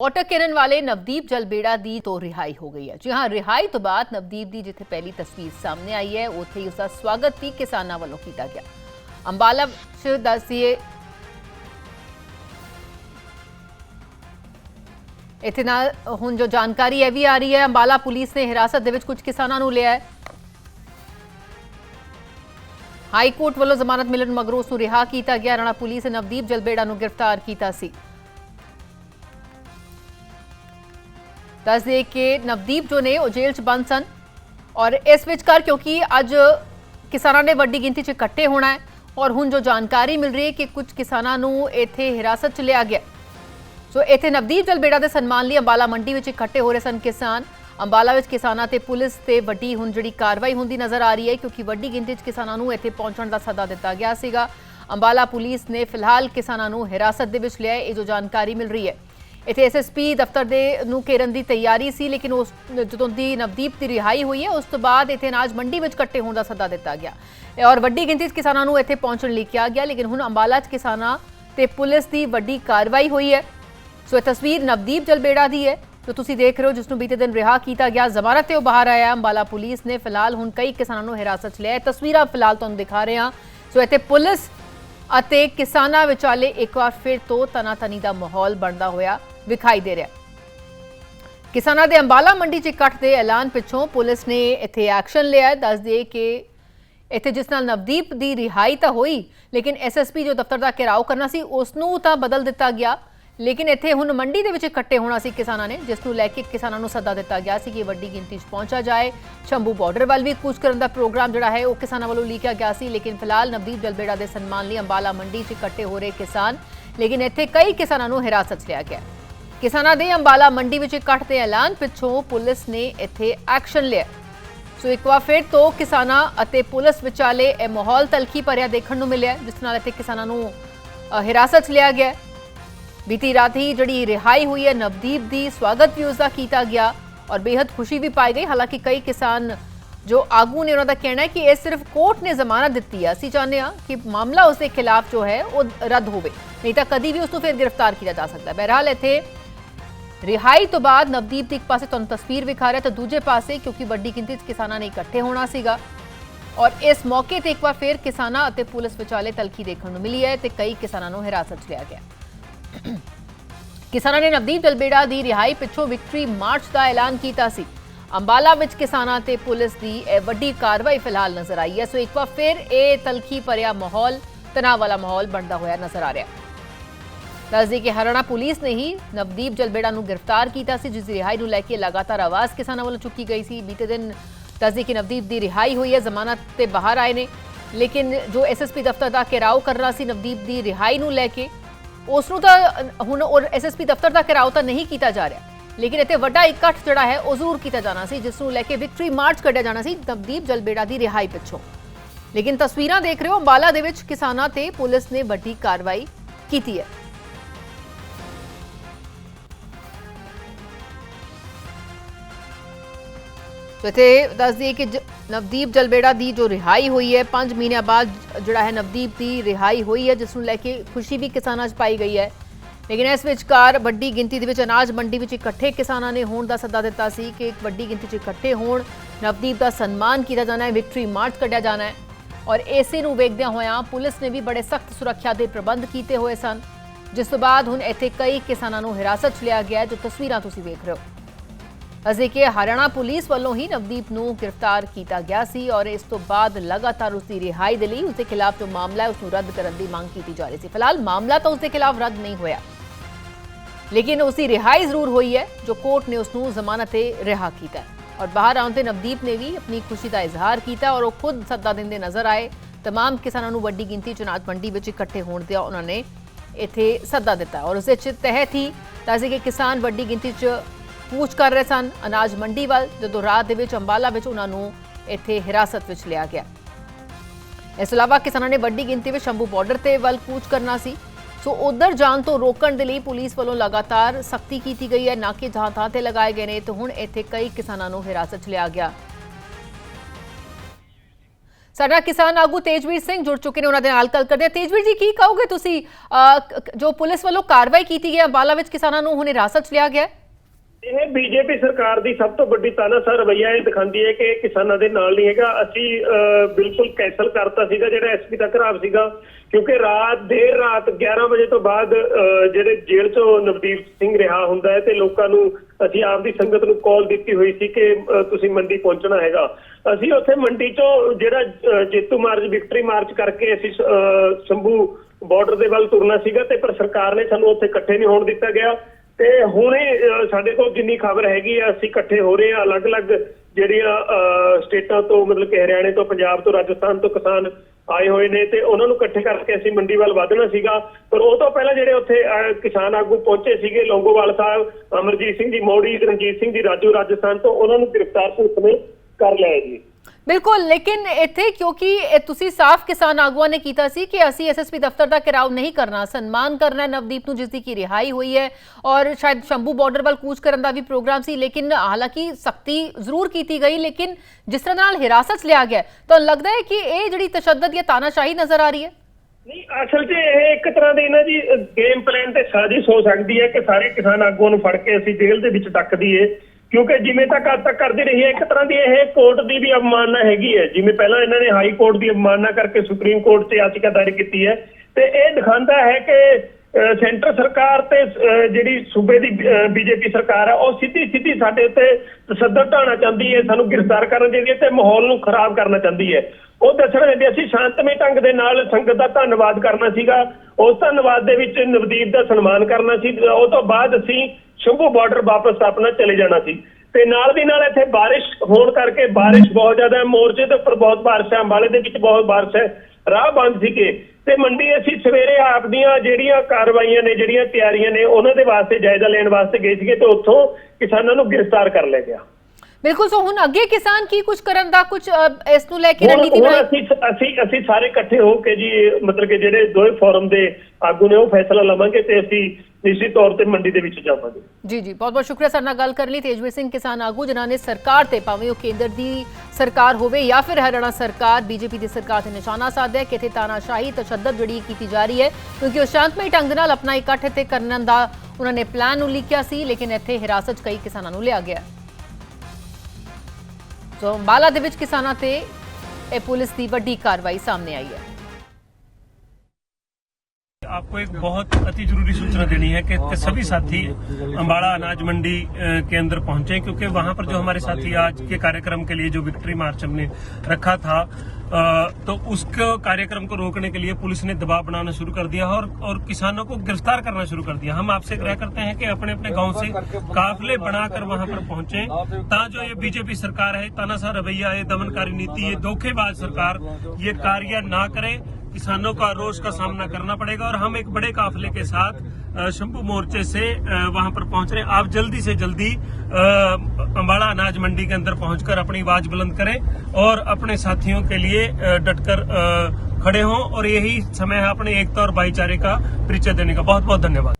Auto ਕਿਰਨ ਵਾਲੇ ਨਵਦੀਪ ਜਲਬੇੜਾ ਦੀ ਤੋਂ ਰਿਹਾਈ ਹੋ ਗਈ ਹੈ। ਜੀ ਹਾਂ, ਰਿਹਾਈ ਤੋਂ ਬਾਅਦ ਨਵਦੀਪ ਦੀ ਜਿੱਥੇ ਪਹਿਲੀ ਤਸਵੀਰ ਸਾਹਮਣੇ ਆਈ ਹੈ, ਉੱਥੇ ਹੀ ਉਸ ਦਾ ਸਵਾਗਤ ਵੀ ਕਿਸਾਨਾਂ ਵੱਲੋਂ ਕੀਤਾ ਗਿਆ। ਅੰਬਾਲਾ ਚ ਦੱਸੀਏ ਇੱਥੇ ਨਾਲ ਹੁਣ ਜੋ ਜਾਣਕਾਰੀ ਇਹ ਵੀ ਆ ਰਹੀ ਹੈ, ਅੰਬਾਲਾ ਪੁਲਿਸ ਨੇ ਹਿਰਾਸਤ ਦੇ ਵਿੱਚ ਕੁਝ ਕਿਸਾਨਾਂ ਨੂੰ ਲਿਆ ਹੈ। ਹਾਈ ਕੋਰਟ ਵੱਲੋਂ ਜ਼ਮਾਨਤ ਮਿਲਣ ਮਗਰੋਂ ਉਸ ਨੂੰ ਰਿਹਾ ਕੀਤਾ ਗਿਆ। ਰਾਣਾ ਪੁਲਿਸ ਨੇ ਨਵਦੀਪ ਜਲਬੇੜਾ ਨੂੰ ਗ੍ਰਿਫਤਾਰ ਕੀਤਾ ਸੀ। ਦੱਸ ਦੇ ਕਿ ਨਵਦੀਪ ਜੋ ਨੇ ਉਹ ਜੇਲ੍ਹ 'ਚ ਬੰਦ ਸਨ ਔਰ ਇਸ ਵਿਚਕਾਰ ਕਿਉਂਕਿ ਅੱਜ ਕਿਸਾਨਾਂ ਨੇ ਵੱਡੀ ਗਿਣਤੀ 'ਚ ਇਕੱਠੇ ਹੋਣਾ ਹੈ ਔਰ ਹੁਣ ਜੋ ਜਾਣਕਾਰੀ ਮਿਲ ਰਹੀ ਹੈ ਕਿ ਕੁਝ ਕਿਸਾਨਾਂ ਨੂੰ ਇੱਥੇ ਹਿਰਾਸਤ 'ਚ ਲਿਆ ਗਿਆ। ਸੋ ਇੱਥੇ ਨਵਦੀਪ ਜਲਬੇੜਾ ਦੇ ਸਨਮਾਨ ਲਈ ਅੰਬਾਲਾ ਮੰਡੀ ਵਿੱਚ ਇਕੱਠੇ ਹੋ ਰਹੇ ਸਨ ਕਿਸਾਨ। ਅੰਬਾਲਾ ਵਿੱਚ ਕਿਸਾਨਾਂ ਤੇ ਪੁਲਿਸ ਤੇ ਵੱਡੀ ਹੁਣ ਜਿਹੜੀ ਕਾਰਵਾਈ ਹੁੰਦੀ ਨਜ਼ਰ ਆ ਰਹੀ ਹੈ ਕਿਉਂਕਿ ਵੱਡੀ ਗਿਣਤੀ 'ਚ ਕਿਸਾਨਾਂ ਨੂੰ ਇੱਥੇ ਪਹੁੰਚਣ ਦਾ ਸੱਦਾ ਦਿੱਤਾ ਗਿਆ ਸੀਗਾ। ਅੰਬਾਲਾ ਪੁਲਿਸ ਨੇ ਫਿਲਹਾਲ ਕਿਸਾਨਾਂ ਨੂੰ ਹਿਰਾਸਤ ਦੇ ਵਿੱਚ ਲਿਆ ਇਹ ਜੋ ਜਾਣਕਾਰੀ ਮਿਲ ਰਹੀ ਹੈ। ਇੱਥੇ ਐਸਐਸਪੀ ਦਫ਼ਤਰ ਦੇ ਨੂੰ ਘੇਰਨ ਦੀ ਤਿਆਰੀ ਸੀ, ਲੇਕਿਨ ਉਸ ਜਦੋਂ ਦੀ ਨਵਦੀਪ ਦੀ ਰਿਹਾਈ ਹੋਈ ਹੈ, ਉਸ ਤੋਂ ਬਾਅਦ ਇੱਥੇ ਅਨਾਜ ਮੰਡੀ ਵਿੱਚ ਇਕੱਠੇ ਹੋਣ ਦਾ ਸੱਦਾ ਦਿੱਤਾ ਗਿਆ। ਔਰ ਵੱਡੀ ਗਿਣਤੀ 'ਚ ਕਿਸਾਨਾਂ ਨੂੰ ਇੱਥੇ ਪਹੁੰਚਣ ਲਈ ਕਿਹਾ ਗਿਆ, ਲੇਕਿਨ ਹੁਣ ਅੰਬਾਲਾ 'ਚ ਕਿਸਾਨਾਂ ਤੇ ਪੁਲਿਸ ਦੀ ਵੱਡੀ ਕਾਰਵਾਈ ਹੋਈ ਹੈ। ਸੋ ਇਹ ਤਸਵੀਰ ਨਵਦੀਪ ਜਲਬੇੜਾ ਦੀ ਹੈ, ਜੋ ਤੁਸੀਂ ਦੇਖ ਰਹੇ ਹੋ, ਜਿਸ ਨੂੰ ਬੀਤੇ ਦਿਨ ਰਿਹਾ ਕੀਤਾ ਗਿਆ। ਜ਼ਮਾਨਤ ਤੇ ਉਹ ਬਾਹਰ ਆਇਆ, ਅੰਬਾਲਾ ਪੁਲਿਸ ਨੇ ਫਿਲਹਾਲ ਹੁਣ ਕਈ ਕਿਸਾਨਾਂ ਨੂੰ ਹਿਰਾਸਤ 'ਚ ਲਿਆ। ਹੈ ਤਸਵੀਰਾਂ ਫਿਲਹਾਲ ਤੁਹਾਨੂੰ ਦਿਖਾ ਰਹੇ ਹਾਂ। ਸੋ ਇੱਥੇ ਪੁਲਿਸ ਅਤੇ ਕਿਸਾਨਾਂ ਵਿਚਾਲੇ ਇੱਕ ਵਾਰ ਫਿਰ ਤੋਂ ਤਨਾਤਨੀ ਦਾ ਮਾਹੌਲ ਬਣਦਾ ਹੋਇਆ ਵਿਖਾਈ ਦੇ ਰਿਹਾ। ਕਿਸਾਨਾਂ ਦੇ ਅੰਬਾਲਾ ਮੰਡੀ 'ਚ ਇਕੱਠ ਦੇ ਐਲਾਨ ਪਿੱਛੋਂ ਪੁਲਿਸ ਨੇ ਇੱਥੇ ਐਕਸ਼ਨ ਲਿਆ। ਦੱਸ ਦਈਏ ਕਿ ਇੱਥੇ ਜਿਸ ਨਾਲ ਨਵਦੀਪ ਦੀ ਰਿਹਾਈ ਤਾਂ ਹੋਈ, ਲੇਕਿਨ ਐਸਐਸਪੀ ਜੋ ਦਫ਼ਤਰ ਦਾ ਘਿਰਾਓ ਕਰਨਾ ਸੀ ਉਸ ਨੂੰ ਤਾਂ ਬਦਲ ਦਿੱਤਾ ਗਿਆ। ਲੇਕਿਨ ਇੱਥੇ ਹੁਣ ਮੰਡੀ ਦੇ ਵਿੱਚ ਇਕੱਠੇ ਹੋਣਾ ਸੀ ਕਿਸਾਨਾਂ ਨੇ, ਜਿਸ ਨੂੰ ਲੈ ਕੇ ਕਿਸਾਨਾਂ ਨੂੰ ਸੱਦਾ ਦਿੱਤਾ ਗਿਆ ਸੀ ਕਿ ਵੱਡੀ ਗਿਣਤੀ 'ਚ ਪਹੁੰਚਾ ਜਾਏ। ਸ਼ੰਭੂ ਬਾਰਡਰ ਵੱਲ ਵੀ ਕੂਚ ਕਰਨ ਦਾ ਪ੍ਰੋਗਰਾਮ ਜਿਹੜਾ ਹੈ, ਉਹ ਕਿਸਾਨਾਂ ਵੱਲੋਂ ਲਿਖਿਆ ਗਿਆ ਸੀ। ਲੇਕਿਨ ਫਿਲਹਾਲ ਨਵਦੀਪ ਜਲਬੇੜਾ ਦੇ ਸਨਮਾਨ ਲਈ ਅੰਬਾਲਾ ਮੰਡੀ 'ਚ ਇਕੱਠੇ ਹੋ ਰਹੇ ਕਿਸਾਨ, ਲੇਕਿਨ ਇੱਥੇ ਕਈ ਕਿਸਾਨਾਂ ਨੂੰ ਹਿਰਾਸਤ 'ਚ ਲਿਆ ਗਿਆ। ਕਿਸਾਨਾਂ ਦੇ ਅੰਬਾਲਾ ਮੰਡੀ ਵਿੱਚ ਇਕੱਠ ਦੇ ਐਲਾਨ, ਪਿੱਛੋਂ ਪੁਲਿਸ ਨੇ ਇੱਥੇ ਐਕਸ਼ਨ ਲਿਆ। ਸੋ ਇੱਕ ਵਾਰ ਫਿਰ ਤੋਂ ਕਿਸਾਨਾਂ ਅਤੇ ਪੁਲਿਸ ਵਿਚਾਲੇ ਇਹ ਮਾਹੌਲ ਤਲਖੀ ਭਰਿਆ ਦੇਖਣ ਨੂੰ ਮਿਲਿਆ, ਜਿਸ ਨਾਲ ਇੱਥੇ ਕਿਸਾਨਾਂ ਨੂੰ ਹਿਰਾਸਤ 'ਚ ਲਿਆ ਗਿਆ। ਬੀਤੀ ਰਾਤ ਹੀ ਜਿਹੜੀ ਰਿਹਾਈ ਹੋਈ ਹੈ, ਨਵਦੀਪ ਦੀ ਸਵਾਗਤ ਵੀ ਉਸ ਦਾ ਕੀਤਾ ਗਿਆ ਔਰ ਬੇहद ਖੁਸ਼ੀ ਵੀ ਪਾਈ ਗਈ। ਹਾਲਾਂਕਿ ਕਈ ਕਿਸਾਨ ਜੋ ਆਗੂ ਨੇ ਉਹਨਾਂ ਦਾ ਕਹਿਣਾ ਹੈ ਕਿ ਇਹ ਸਿਰਫ ਕੋਰਟ ਨੇ ਜ਼ਮਾਨਤ ਦਿੱਤੀ ਹੈ। ਅਸੀਂ ਚਾਹੁੰਦੇ ਹਾਂ ਕਿ ਮਾਮਲਾ ਉਸ ਦੇ ਖਿਲਾਫ ਜੋ ਹੈ, ਉਹ ਰੱਦ ਹੋਵੇ। ਨਹੀਂ ਤਾਂ ਕਦੀ ਵੀ ਉਸ ਨੂੰ ਫਿਰ ਗ੍ਰਿਫਤਾਰ ਕੀਤਾ ਜਾ ਸਕਦਾ ਹੈ। ਬਹਰਹਾਲ ਇੱਥੇ ਰਿਹਾਈ ਤੋਂ ਬਾਅਦ ਨਵਦੀਪ ਦੀ ਇੱਕ ਪਾਸੇ ਤੁਹਾਨੂੰ ਤਸਵੀਰ ਵਿਖਾ ਰਿਹਾ ਤਾਂ ਦੂਜੇ ਪਾਸੇ ਕਿਉਂਕਿ ਵੱਡੀ ਗਿਣਤੀ 'ਚ ਕਿਸਾਨਾਂ ਨੇ ਇਕੱਠੇ ਹੋਣਾ ਸੀਗਾ। ਔਰ ਇਸ ਮੌਕੇ ਤੇ ਇੱਕ ਵਾਰ ਫਿਰ ਕਿਸਾਨਾਂ ਅਤੇ ਪੁਲਿਸ ਵਿਚਾਲੇ ਤਲਖੀ ਦੇਖਣ ਨੂੰ ਮਿਲੀ ਹੈ ਤੇ ਕਈ ਕਿਸਾਨਾਂ ਨੂੰ ਹਿਰਾਸਤ 'ਚ ਲਿਆ ਗਿਆ। ਕਿਸਾਨਾਂ ਨੇ ਨਵਦੀਪ ਦਲਬੇੜਾ ਦੀ ਰਿਹਾਈ ਪਿੱਛੋਂ ਵਿਕਟਰੀ ਮਾਰਚ ਦਾ ਐਲਾਨ ਕੀਤਾ ਸੀ। ਅੰਬਾਲਾ ਵਿੱਚ ਕਿਸਾਨਾਂ ਤੇ ਪੁਲਿਸ ਦੀ ਇਹ ਵੱਡੀ ਕਾਰਵਾਈ ਫਿਲਹਾਲ ਨਜ਼ਰ ਆਈ ਹੈ। ਸੋ ਇੱਕ ਵਾਰ ਫਿਰ ਇਹ ਤਲਖੀ ਭਰਿਆ ਮਾਹੌਲ, ਤਣਾਅ ਵਾਲਾ ਮਾਹੌਲ ਬਣਦਾ ਹੋਇਆ ਨਜ਼ਰ ਆ ਰਿਹਾ। ਦੱਸਦੀ ਕਿ ਹਰਿਆਣਾ ਪੁਲਿਸ ਨੇ ਹੀ ਨਵਦੀਪ ਜਲਬੇੜਾ ਨੂੰ ਗ੍ਰਿਫਤਾਰ ਕੀਤਾ ਸੀ, ਜਿਸ ਦੀ ਰਿਹਾਈ ਨੂੰ ਲੈ ਕੇ ਲਗਾਤਾਰ ਆਵਾਜ਼ ਕਿਸਾਨਾਂ ਵੱਲੋਂ ਚੁੱਕੀ ਗਈ ਸੀ। ਬੀਤੇ ਦਿਨ ਦੱਸਦੀ ਕਿ ਨਵਦੀਪ ਦੀ ਰਿਹਾਈ ਹੋਈ ਹੈ, ਜ਼ਮਾਨਤ ਤੇ ਬਾਹਰ ਆਏ ਨੇ। ਲੇਕਿਨ ਜੋ ਐਸਐਸਪੀ ਦਫ਼ਤਰ ਦਾ ਘਿਰਾਓ ਕਰ ਰਿਹਾ ਸੀ ਨਵਦੀਪ ਦੀ ਰਿਹਾਈ ਨੂੰ ਲੈ ਕੇ ਉਸ ਨੂੰ ਤਾਂ ਹੁਣ ਔਰ ਐਸਐਸਪੀ ਦਫ਼ਤਰ ਦਾ ਘਿਰਾਓ ਤਾਂ ਨਹੀਂ ਕੀਤਾ ਜਾ ਰਿਹਾ। ਲੇਕਿਨ ਇੱਥੇ ਵੱਡਾ ਇਕੱਠ ਜਿਹੜਾ ਹੈ, ਉਹ ਜ਼ਰੂਰ ਕੀਤਾ ਜਾਣਾ ਸੀ, ਜਿਸ ਨੂੰ ਲੈ ਕੇ ਵਿਕਟਰੀ ਮਾਰਚ ਕੱਢਿਆ ਜਾਣਾ ਸੀ ਨਵਦੀਪ ਜਲਬੇੜਾ ਦੀ ਰਿਹਾਈ ਪਿੱਛੋਂ। ਲੇਕਿਨ ਤਸਵੀਰਾਂ ਦੇਖ ਰਹੇ ਹੋ, ਅੰਬਾਲਾ ਦੇ ਵਿੱਚ ਕਿਸਾਨਾਂ ਤੇ ਪੁਲਿਸ ਨੇ ਵੱਡੀ ਕਾਰਵਾਈ ਕੀਤੀ ਹੈ। ਸੋ ਇੱਥੇ ਦੱਸ ਦਈਏ ਕਿ ਜ- ਨਵਦੀਪ ਜਲਬੇੜਾ ਦੀ ਜੋ ਰਿਹਾਈ ਹੋਈ ਹੈ 5 ਮਹੀਨਿਆਂ ਬਾਅਦ ਜਿਹੜਾ ਹੈ ਨਵਦੀਪ ਦੀ ਰਿਹਾਈ ਹੋਈ ਹੈ, ਜਿਸ ਨੂੰ ਲੈ ਕੇ ਖੁਸ਼ੀ ਵੀ ਕਿਸਾਨਾਂ 'ਚ ਪਾਈ ਗਈ ਹੈ। ਲੇਕਿਨ ਇਸ ਵਿਚਕਾਰ ਵੱਡੀ ਗਿਣਤੀ ਦੇ ਵਿੱਚ ਅਨਾਜ ਮੰਡੀ ਵਿੱਚ ਇਕੱਠੇ ਕਿਸਾਨਾਂ ਨੇ ਹੋਣ ਦਾ ਸੱਦਾ ਦਿੱਤਾ ਸੀ ਕਿ ਇੱਕ ਵੱਡੀ ਗਿਣਤੀ 'ਚ ਇਕੱਠੇ ਹੋਣ, ਨਵਦੀਪ ਦਾ ਸਨਮਾਨ ਕੀਤਾ ਜਾਣਾ ਹੈ, ਵਿਕਟਰੀ ਮਾਰਚ ਕੱਢਿਆ ਜਾਣਾ ਹੈ। ਔਰ ਇਸੇ ਨੂੰ ਵੇਖਦਿਆਂ ਹੋਇਆਂ ਪੁਲਿਸ ਨੇ ਵੀ ਬੜੇ ਸਖਤ ਸੁਰੱਖਿਆ ਦੇ ਪ੍ਰਬੰਧ ਕੀਤੇ ਹੋਏ ਸਨ। ਜਿਸ ਤੋਂ ਬਾਅਦ ਹੁਣ ਇੱਥੇ ਕਈ ਕਿਸਾਨਾਂ ਨੂੰ ਹਿਰਾਸਤ 'ਚ ਲਿਆ ਗਿਆ ਜੋ ਤਸਵੀਰਾਂ ਤੁਸੀਂ ਵੇਖ ਰਹੇ ਹੋ। ਅਸੀਂ ਕਿ ਹਰਿਆਣਾ ਪੁਲਿਸ ਵੱਲੋਂ ਹੀ ਨਵਦੀਪ ਨੂੰ ਗ੍ਰਿਫਤਾਰ ਕੀਤਾ ਗਿਆ ਸੀ ਔਰ ਇਸ ਤੋਂ ਬਾਅਦ ਲਗਾਤਾਰ ਉਸ ਦੀ ਰਿਹਾਈ ਦੇ ਲਈ ਉਸ ਦੇ ਖਿਲਾਫ ਜੋ ਮਾਮਲਾ ਹੈ ਉਸ ਨੂੰ ਰੱਦ ਕਰਨ ਦੀ ਮੰਗ ਕੀਤੀ ਜਾ ਰਹੀ ਸੀ ਫਿਲਹਾਲ ਮਾਮਲਾ ਤਾਂ ਉਸ ਦੇ ਖਿਲਾਫ ਰੱਦ ਨਹੀਂ ਹੋਇਆ ਲੇਕਿਨ ਉਸ ਦੀ ਰਿਹਾਈ ਜ਼ਰੂਰ ਹੋਈ ਹੈ ਜੋ ਕੋਰਟ ਨੇ ਉਸ ਨੂੰ ਜ਼ਮਾਨਤ ਤੇ ਰਿਹਾ ਕੀਤਾ ਹੈ। ਔਰ ਬਾਹਰ ਆਉਣ ਤੇ ਨਵਦੀਪ ਨੇ ਵੀ ਆਪਣੀ ਖੁਸ਼ੀ ਦਾ ਇਜ਼ਹਾਰ ਕੀਤਾ ਔਰ ਉਹ ਖੁਦ ਸੱਦਾ ਦਿੰਦੇ ਨਜ਼ਰ ਆਏ तमाम ਕਿਸਾਨਾਂ ਨੂੰ ਵੱਡੀ ਗਿਣਤੀ ਚ ਅਨਾਜ ਮੰਡੀ ਵਿੱਚ ਇਕੱਠੇ ਹੋਣ ਦਾ ਉਹਨਾਂ ਨੇ ਇੱਥੇ ਸੱਦਾ ਦਿੱਤਾ ਔਰ ਉਸੇ ਚ ਤਹਿਤ ਹੀ ਦੱਸੇ ਕਿ ਕਿਸਾਨ ਵੱਡੀ ਗਿਣਤੀ ਚ ਕੂਚ ਕਰ ਰਹੇ ਸਨ। ਅਨਾਜ ਮੰਡੀ ਵੱਲ ਜਦੋਂ ਰਾਤ ਦੇ ਵਿੱਚ ਅੰਬਾਲਾ ਵਿੱਚ ਉਹਨਾਂ ਨੂੰ ਇੱਥੇ ਹਿਰਾਸਤ ਵਿੱਚ ਲਿਆ ਗਿਆ। ਇਸ ਤੋਂ ਇਲਾਵਾ ਕਿਸਾਨਾਂ ਨੇ ਵੱਡੀ ਗਿਣਤੀ ਵਿੱਚ ਸ਼ੰਭੂ ਬਾਰਡਰ ਤੇ ਵੱਲ ਕੂਚ ਕਰਨਾ ਸੀ। ਸੋ ਉਧਰ ਜਾਣ ਤੋਂ ਰੋਕਣ ਦੇ ਲਈ ਪੁਲਿਸ ਵੱਲੋਂ ਲਗਾਤਾਰ ਸਖਤੀ ਕੀਤੀ ਗਈ ਹੈ। ਨਾਕੇ ਜਹਾਂ ਥਾਂ ਤੇ ਲਗਾਏ ਗਏ ਨੇ ਤੇ ਹੁਣ ਇੱਥੇ ਕਈ ਕਿਸਾਨਾਂ ਨੂੰ ਹਿਰਾਸਤ 'ਚ ਲਿਆ ਗਿਆ। ਸਾਡਾ ਕਿਸਾਨ ਆਗੂ ਤੇਜਵੀਰ ਸਿੰਘ ਜੁੜ ਚੁੱਕੇ ਨੇ ਉਹਨਾਂ ਦੇ ਨਾਲ ਗੱਲ ਕਰਦੇ ਹਾਂ। ਤੇਜਵੀਰ ਜੀ ਕੀ ਕਹੋਗੇ ਤੁਸੀਂ? ਅਹ, ਜੋ ਪੁਲਿਸ ਵੱਲੋਂ ਕਾਰਵਾਈ ਕੀਤੀ ਗਈ ਹੈ ਅੰਬਾਲਾ ਵਿੱਚ ਕਿਸਾਨਾਂ ਨੂੰ ਹੁਣ ਹਿਰਾਸਤ 'ਚ ਲਿਆ ਗਿਆ ਹੈ। ਇਹ ਬੀਜੇਪੀ ਸਰਕਾਰ ਦੀ ਸਭ ਤੋਂ ਵੱਡੀ ਤਾਨਾਸ਼ਾਹ ਰਵਈਆ ਇਹ ਦਿਖਾਉਂਦੀ ਹੈ ਕਿ ਕਿਸਾਨਾਂ ਦੇ ਨਾਲ ਨਹੀਂ ਹੈਗਾ। ਅਸੀਂ ਅਹ, ਬਿਲਕੁਲ ਕੈਂਸਲ ਕਰਤਾ ਸੀਗਾ ਜਿਹੜਾ ਐਸਪੀ ਦਾ ਘਰਾਵ ਸੀਗਾ ਕਿਉਂਕਿ ਰਾਤ ਦੇਰ ਰਾਤ 11 ਵਜੇ ਤੋਂ ਬਾਅਦ ਅਹ, ਜਿਹੜੇ ਜੇਲ੍ਹ ਚੋਂ ਨਵਦੀਪ ਸਿੰਘ ਰਿਹਾ ਹੁੰਦਾ ਹੈ ਤੇ ਲੋਕਾਂ ਨੂੰ ਅਸੀਂ ਆਪ ਦੀ ਸੰਗਤ ਨੂੰ ਕਾਲ ਦਿੱਤੀ ਹੋਈ ਸੀ ਕਿ ਤੁਸੀਂ ਮੰਡੀ ਪਹੁੰਚਣਾ ਹੈਗਾ। ਅਸੀਂ ਉੱਥੇ ਮੰਡੀ ਚੋਂ ਜਿਹੜਾ ਜੇਤੂ ਮਾਰਚ ਵਿਕਟਰੀ ਮਾਰਚ ਕਰਕੇ ਅਸੀਂ ਅਹ, ਸ਼ੰਭੂ ਬਾਰਡਰ ਦੇ ਵੱਲ ਤੁਰਨਾ ਸੀਗਾ ਤੇ ਪਰ ਸਰਕਾਰ ਨੇ ਸਾਨੂੰ ਉੱਥੇ ਇਕੱਠੇ ਨਹੀਂ ਹੋਣ ਦਿੱਤਾ ਗਿਆ। ਤੇ ਹੁਣੇ ਸਾਡੇ ਕੋਲ ਜਿੰਨੀ ਖਬਰ ਹੈਗੀ ਆ ਅਸੀਂ ਇਕੱਠੇ ਹੋ ਰਹੇ ਆ ਅਲੱਗ-ਅਲੱਗ ਜਿਹੜੀਆਂ ਅਹ, ਸਟੇਟਾਂ ਤੋਂ ਮਤਲਬ ਕਿ ਹਰਿਆਣੇ ਤੋਂ ਪੰਜਾਬ ਤੋਂ ਰਾਜਸਥਾਨ ਤੋਂ ਕਿਸਾਨ ਆਏ ਹੋਏ ਨੇ ਤੇ ਉਹਨਾਂ ਨੂੰ ਇਕੱਠੇ ਕਰਕੇ ਅਸੀਂ ਮੰਡੀ ਵੱਲ ਵਧਣਾ ਸੀਗਾ। ਪਰ ਉਹ ਤੋਂ ਪਹਿਲਾਂ ਜਿਹੜੇ ਉੱਥੇ ਕਿਸਾਨ ਆਗੂ ਪਹੁੰਚੇ ਸੀਗੇ ਲੌਂਗੋਵਾਲ ਸਾਹਿਬ ਅਮਰਜੀਤ ਸਿੰਘ ਦੀ ਮੋੜੀ ਰਣਜੀਤ ਸਿੰਘ ਦੀ ਰਾਜੂ ਰਾਜਸਥਾਨ ਤੋਂ ਉਹਨਾਂ ਨੂੰ ਗ੍ਰਿਫਤਾਰ ਪੁਲਿਸ ਨੇ ਕਰ ਲਿਆ ਜੀ। ਬਿਲਕੁਲ ਲੇਕਿਨ ਇੱਥੇ ਕਿਉਂਕਿ ਤੁਸੀਂ ਸਾਫ਼ ਕਿਸਾਨ ਆਗੂਆਂ ਨੇ ਕੀਤਾ ਸੀ ਕਿ ਅਸੀਂ ਐਸਐਸਪੀ ਦਫ਼ਤਰ ਦਾ ਘਿਰਾਓ ਨਹੀਂ ਕਰਨਾ ਸਨਮਾਨ ਕਰਨਾ ਹੈ ਨਵਦੀਪ ਨੂੰ ਜਿਸ ਦੀ ਕੀ ਰਿਹਾਈ ਹੋਈ ਹੈ ਔਰ ਸ਼ਾਇਦ ਸ਼ੰਭੂ ਬਾਰਡਰ ਵੱਲ ਕੂਚ ਕਰਨ ਦਾ ਵੀ ਪ੍ਰੋਗਰਾਮ ਸੀ ਲੇਕਿਨ ਹਾਲਾਂਕਿ ਸਖਤੀ ਜ਼ਰੂਰ ਕੀਤੀ ਗਈ ਲੇਕਿਨ ਜਿਸ ਤਰ੍ਹਾਂ ਨਾਲ ਹਿਰਾਸਤ ਲਿਆ ਗਿਆ ਹੈ, ਤਾਂ ਲੱਗਦਾ ਹੈ ਕਿ ਇਹ ਜਿਹੜੀ ਤਸ਼ੱਦਦ ਜਾਂ ਤਾਨਾਸ਼ਾਹੀ ਨਜ਼ਰ ਆ ਰਹੀ ਹੈ? ਨਹੀਂ ਅਸਲ 'ਚ ਇਹ ਇੱਕ ਤਰ੍ਹਾਂ ਦੀ ਨਾ ਜੀ ਗੇਮ ਪਲਾਨ ਤੇ ਸਾਜ਼ਿਸ਼ ਹੋ ਸਕਦੀ ਹੈ ਕਿ ਸਾਰੇ ਕਿਸਾਨ ਆਗੂਆਂ ਨੂੰ ਫੜ ਕੇ ਅਸੀਂ ਜੇਲ੍ਹ ਦੇ ਵਿੱਚ ਡੱਕ ਦਈਏ। ਕਿਉਂਕਿ ਜਿਵੇਂ ਤੱਕ ਅੱਜ ਤੱਕ ਕਰਦੀ ਰਹੀ ਹੈ, ਇੱਕ ਤਰ੍ਹਾਂ ਦੀ ਇਹ ਕੋਰਟ ਦੀ ਵੀ ਅਵਮਾਨਨਾ ਹੈਗੀ ਹੈ। ਜਿਵੇਂ ਪਹਿਲਾਂ ਇਹਨਾਂ ਨੇ ਹਾਈ ਕੋਰਟ ਦੀ ਅਵਮਾਨਨਾ ਕਰਕੇ ਸੁਪਰੀਮ ਕੋਰਟ 'ਚ ਯਾਚਿਕਾ ਦਾਇਰ ਕੀਤੀ ਹੈ। ਤੇ ਇਹ ਦਿਖਾਉਂਦਾ ਹੈ ਕਿ ਸੈਂਟਰ ਸਰਕਾਰ ਤੇ ਜਿਹੜੀ ਸੂਬੇ ਦੀ ਬੀਜੇਪੀ ਸਰਕਾਰ ਹੈ ਉਹ ਸਿੱਧੀ ਸਿੱਧੀ ਸਾਡੇ ਉੱਤੇ ਤਸੱਦਦ ਢਾਉਣਾ ਚਾਹੁੰਦੀ ਹੈ, ਸਾਨੂੰ ਗ੍ਰਿਫਤਾਰ ਕਰਨ ਚਾਹੀਦੀ ਹੈ ਤੇ ਮਾਹੌਲ ਨੂੰ ਖਰਾਬ ਕਰਨਾ ਚਾਹੁੰਦੀ ਹੈ। ਉਹ ਦੱਸਣਾ ਚਾਹੁੰਦੇ ਅਸੀਂ ਸ਼ਾਂਤਮਈ ਢੰਗ ਦੇ ਨਾਲ ਸੰਗਤ ਦਾ ਧੰਨਵਾਦ ਕਰਨਾ ਸੀਗਾ। ਉਸ ਧੰਨਵਾਦ ਦੇ ਵਿੱਚ ਨਵਦੀਪ ਦਾ ਸਨਮਾਨ ਕਰਨਾ ਸੀ। ਉਹ ਤੋਂ ਬਾਅਦ ਅਸੀਂ ਸ਼ੰਭੂ ਬਾਰਡਰ ਵਾਪਸ ਆਪਣਾ ਚਲੇ ਜਾਣਾ ਸੀ। ਤੇ ਨਾਲ ਦੀ ਨਾਲ ਇੱਥੇ ਬਾਰਿਸ਼ ਹੋਣ ਕਰਕੇ ਬਾਰਿਸ਼ ਬਹੁਤ ਜ਼ਿਆਦਾ ਹੈ। ਮੋਰਚੇ ਦੇ ਉੱਪਰ ਬਹੁਤ ਬਾਰਿਸ਼ ਹੈ। ਅੰਬਾਲੇ ਦੇ ਵਿੱਚ ਬਹੁਤ ਬਾਰਿਸ਼ ਹੈ। ਰਾਹ ਬੰਦ ਸੀਗੇ। ਤੇ ਮੰਡੀ ਅਸੀਂ ਸਵੇਰੇ ਆਪਦੀਆਂ ਜਿਹੜੀਆਂ ਕਾਰਵਾਈਆਂ ਨੇ, ਜਿਹੜੀਆਂ ਤਿਆਰੀਆਂ ਨੇ, ਉਹਨਾਂ ਦੇ ਵਾਸਤੇ ਜਾਇਜ਼ਾ ਲੈਣ ਵਾਸਤੇ ਗਏ ਸੀਗੇ ਤੇ ਉੱਥੋਂ ਕਿਸਾਨਾਂ ਨੂੰ ਗ੍ਰਿਫਤਾਰ ਕਰ ਲਿਆ ਗਿਆ। ਬਿਲਕੁਲ ਸੋ ਹੁਣ ਅੱਗੇ ਕਿਸਾਨ ਕੀ ਕੁਝ ਕਰਨ ਦਾ ਕੁਝ ਇਸ ਨੂੰ ਲੈ ਕੇ ਰਣਨੀਤੀ ਬਣਾਈ? ਅਸੀਂ ਅਸੀਂ ਅਸੀਂ ਸਾਰੇ ਇਕੱਠੇ ਹੋ ਕੇ ਜੀ ਮਤਲਬ ਕਿ ਜਿਹੜੇ ਦੋਵੇਂ ਫੋਰਮ ਦੇ ਆਗੂ ਨੇ ਉਹ ਫੈਸਲਾ ਲਵਾਂਗੇ ਤੇ ਅਸੀਂ ਨਿਸ਼ਚਿਤ ਤੌਰ ਤੇ ਮੰਡੀ ਦੇ ਵਿੱਚ ਜਾਵਾਂਗੇ। ਜੀ ਜੀ ਬਹੁਤ ਬਹੁਤ ਸ਼ੁਕਰੀਆ ਸਾਡੇ ਨਾਲ ਗੱਲ ਕਰਨ ਲਈ। ਤੇਜਵੀਰ ਸਿੰਘ ਕਿਸਾਨ ਆਗੂ ਜਿਨ੍ਹਾਂ ਨੇ ਸਰਕਾਰ ਤੇ ਭਾਵੇਂ ਉਹ ਕੇਂਦਰ ਦੀ ਸਰਕਾਰ ਹੋਵੇ ਜਾਂ ਫਿਰ ਹਰਿਆਣਾ ਸਰਕਾਰ ਬੀਜੇਪੀ ਦੀ ਸਰਕਾਰ ਤੇ ਨਿਸ਼ਾਨਾ ਸਾਧਿਆ ਕਿ ਇੱਥੇ ਤਾਨਾਸ਼ਾਹੀ ਤਸ਼ੱਦਦ ਜਿਹੜੀ ਕੀਤੀ ਜਾ ਰਹੀ ਹੈ ਕਿਉਂਕਿ ਉਹ ਸ਼ਾਂਤਮਈ ਢੰਗ ਨਾਲ ਆਪਣਾ ਇਕੱਠ ਇੱਥੇ ਕਰਨ ਦਾ ਉਹਨਾਂ ਨੇ ਪਲਾਨ ਉਲੀਕਿਆ ਸੀ ਲੇਕਿਨ ਇੱਥੇ ਹਿਰਾਸਤ ਕਈ ਕਿਸਾਨਾਂ ਨੂੰ ਲਿਆ ਗਿਆ। ਸੋ ਅੰਬਾਲਾ ਦੇ ਵਿੱਚ ਕਿਸਾਨਾਂ ਤੇ ਇਹ ਪੁਲਿਸ ਦੀ ਵੱਡੀ ਕਾਰਵਾਈ ਸਾਹਮਣੇ ਆਈ ਹੈ। आपको एक बहुत अति ज़रूरी सूचना देनी है कि, सभी साथी अम्बाड़ा अनाज मंडी के अंदर पहुँचे क्योंकि वहाँ पर जो हमारे साथी आज के कार्यक्रम के लिए जो विक्ट्री मार्च हमने रखा था तो उसको कार्यक्रम को रोकने के लिए पुलिस ने दबाव बनाना शुरू कर दिया और और किसानों को गिरफ़्तार करना शुरू कर दिया। हम आपसे आग्रह करते हैं कि अपने अपने गाँव से काफिले बनाकर वहाँ पर पहुँचे। ता जो ये बीजेपी सरकार है तानाशाह रवैया है दमनकारी नीति ये धोखेबाज सरकार ये कार्य ना करे। किसानों का रोष का सामना करना पड़ेगा और हम एक बड़े काफिले के साथ शंभू मोर्चे से वहाँ पर पहुँच रहे आप जल्दी से जल्दी अम्बाड़ा अनाज मंडी के अंदर पहुंचकर अपनी आवाज़ बुलंद करें और अपने साथियों के लिए डटकर खड़े हों और यही समय है अपने एकता और भाईचारे का परिचय देने का। बहुत बहुत धन्यवाद।